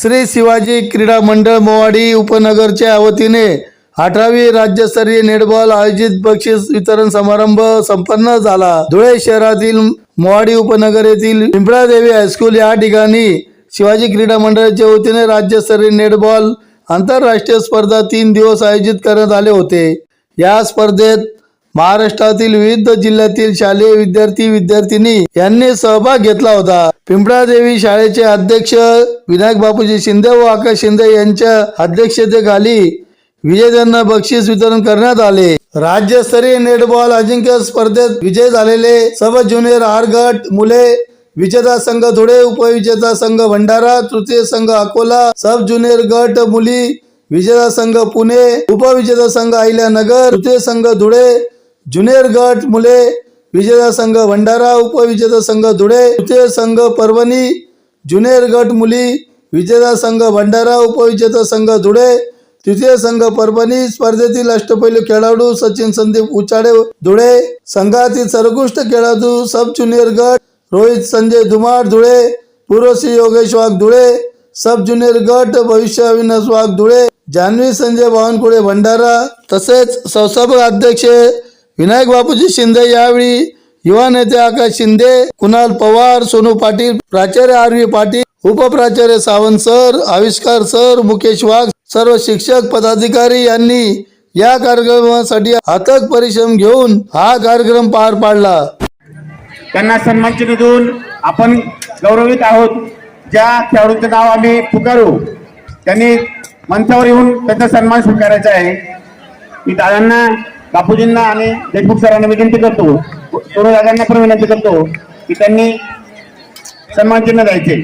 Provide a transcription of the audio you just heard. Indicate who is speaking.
Speaker 1: श्री शिवाजी क्रीडा मंडळ मोवाडी उपनगरच्या वतीने अठरावी राज्यस्तरीय नेटबॉल आयोजित बक्षीस वितरण समारंभ संपन्न झाला. धुळे शहरातील मोवाडी उपनगर येथील पिंपळादेवी हायस्कूल या ठिकाणी शिवाजी क्रीडा मंडळाच्या वतीने राज्यस्तरीय नेटबॉल आंतरराष्ट्रीय स्पर्धा तीन दिवस आयोजित करण्यात आले होते. या स्पर्धेत महाराष्ट्रातील विविध जिल्ह्यातील शालेय विद्यार्थी विद्यार्थिनी यांनी सहभाग घेतला होता. पिंपळा देवी शाळेचे अध्यक्ष विनायक बापूजी शिंदे व आकाश शिंदे यांच्या अध्यक्षतेखाली विजेत्यांना बक्षीस वितरण करण्यात आले. राज्यस्तरीय नेटबॉल अजिंक्य स्पर्धेत विजय झालेले सब ज्युनियर आर गट मुले विजेता संघ धुळे उपविजेता संघ भंडारा तृतीय संघ अकोला सब ज्युनियर गट मुली विजेता संघ पुणे उपविजेता संघ अहिल्यानगर तृतीय संघ धुळे ज्युनियर गट मुले विजेता संघ भंडारा उपविजेता संघ धुळे तृतीय संघ परभणी ज्युनियर गट मुली विजेता संघ भंडारा उपविजेता संघ धुळे तृतीय संघ परभणी स्पर्धेतील अष्टपैलू खेळाडू सचिन संदीप उचाडे धुळे संघातील सर्वोत्कृष्ट खेळाडू सब ज्युनियर गट रोहित संजय धुमाळ धुळे पूर्वश्री योगेश वाघ धुळे सब ज्युनियर गट भविष्य अविनाश वाघ धुळे जान्हवी संजय बावनकुळे भंडारा तसेच संस्थापक अध्यक्ष विनायक बापूजी शिंदे यावेळी युवा नेते आकाश शिंदे कुणाल पवार सोनू पाटील प्राचार्य आर व्ही पाटील उपप्राचार्य सावंत सर आविष्कार सर मुकेश वाघ सर्व शिक्षक पदाधिकारी यांनी या कार्यक्रमासाठी अथक परिश्रम घेऊन हा कार्यक्रम पार पाडला.
Speaker 2: त्यांना सन्मानचिन्ह देऊन आपण गौरवित आहोत. ज्या खेळाडूंचे नाव आम्ही पुकारू त्यांनी मंचावर येऊन त्यांचा सन्मान स्वीकारायचा आहे. मी दादांना बापूजींना आणि देशमुख सरांना विनंती करतो सोनू दादांना पण विनंती करतो की त्यांनी सन्मानचिन्ह द्यायचे.